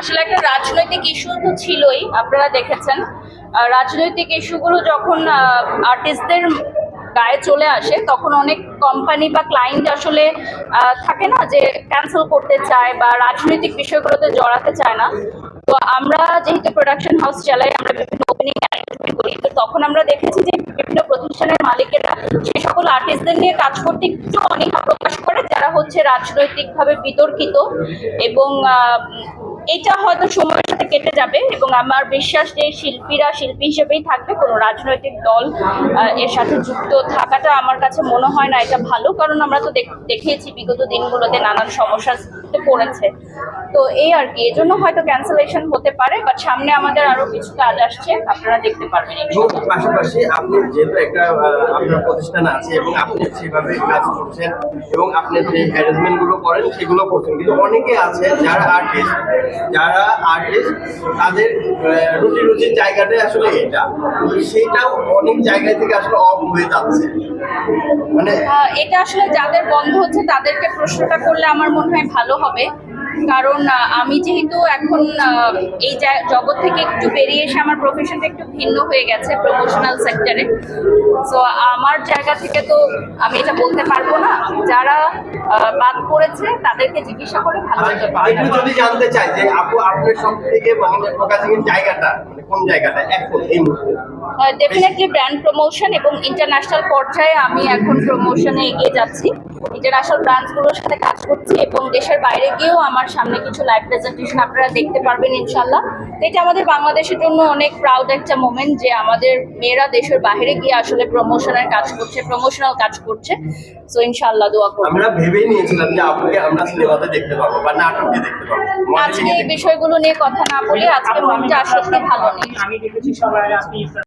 আসলে একটা রাজনৈতিক ইস্যু তো ছিলই, আপনারা দেখেছেন। রাজনৈতিক ইস্যুগুলো যখন আর্টিস্টদের গায়ে চলে আসে, তখন অনেক কোম্পানি বা ক্লায়েন্ট আসলে থাকে না যে ক্যান্সেল করতে চায় বা রাজনৈতিক বিষয়গুলোতে জড়াতে চায় না। তো আমরা যেহেতু প্রোডাকশন হাউস চালাই, আমরা বিভিন্ন ওপেনিং অ্যারেঞ্জমেন্ট করি, তো তখন আমরা দেখেছি যে বিভিন্ন প্রতিষ্ঠানের মালিকেরা সেই সকল আর্টিস্টদের নিয়ে কাজ করতে একটু অনীহা প্রকাশ করে, যারা হচ্ছে রাজনৈতিকভাবে বিতর্কিত এবং এটা হয়তো সময়ের সাথে কেটে যাবে এবং আমার বিশ্বাস যে শিল্পীরা শিল্পী হিসেবেই থাকবে, কোনো রাজনৈতিক দল এর সাথে যুক্ত থাকাটা আমার কাছে মনে হয় না এটা ভালো। কারণ আমরা তো দেখ- দেখিয়েছি বিগত দিনগুলোতে নানান সমস্যাতে পড়েছে তো এই আর কি এজন্য হয়তো ক্যান্সেলেশন হতে পারে বাট সামনে আমাদের আরও কিছু কাজ আসছে আপনারা দেখতে পারবেন পাশাপাশি আপনি যেহেতু একটা আপনার প্রতিষ্ঠান আছে এবং আপনি সেভাবে কাজ করছেন এবং আপনি যে অ্যারেঞ্জমেন্টগুলো করেন সেগুলো করছেন। কিন্তু অনেকে আছে যারা আর্টিস্ট যারা আর্টিস্ট তাদের রুটি রুচির জায়গাটাই আসলে এটা। সেটাও অনেক জায়গা থেকে আসলে অফ হয়ে যাচ্ছে। মানে এটা আসলে যাদের বন্ধ হচ্ছে তাদেরকে প্রশ্নটা করলে আমার মনে হয় ভালো হবে। কারণ আমি যেহেতু এখন এই জগৎ থেকে একটু বেরিয়ে এসে আমার প্রফেশনটা একটু ভিন্ন হয়ে গেছে প্রমোশনাল সেক্টরে সো আমার জায়গা থেকে তো আমি এটা বলতে পারব না। যারা বাদ পড়েছে তাদেরকে জিজ্ঞাসা করে ভালো হতে পারে যদি জানতে চাই যে আপু আপনার সব থেকে জায়গাটা মানে কোন জায়গাটা এখন এই মুহূর্তে। ডেফিনেটলি ব্র্যান্ড প্রমোশন এবং ইন্টারন্যাশনাল পর্যায়ে আমি এখন প্রমোশনে এগিয়ে যাচ্ছি। ইন্টারন্যাশনাল ব্রান্ডসগুলোর সাথে কাজ করছি এবং দেশের বাইরে গিয়েও আমার সামনে কিছু লাইভ প্রেজেন্টেশন আপনারা দেখতে পারবেন ইনশাল্লাহ এটা আমাদের বাংলাদেশের জন্য অনেক প্রাউড একটা মোমেন্ট যে আমাদের মেয়েরা দেশের বাইরে গিয়ে আসলে প্রমোশনের কাজ করছে প্রমোশনাল কাজ করছে। সো ইনশাল্লাহ দোয়া করব। আমরা ভেবেই নিয়েছিলাম যে আপুকে আমরা সিনেমাতে দেখতে পাবো বা নাটকে দেখতে পাবো। আজকে এই বিষয়গুলো নিয়ে কথা না বলে আজকে মনটা আসলে ভালো নেই। আমি দেখেছি সবার আপনি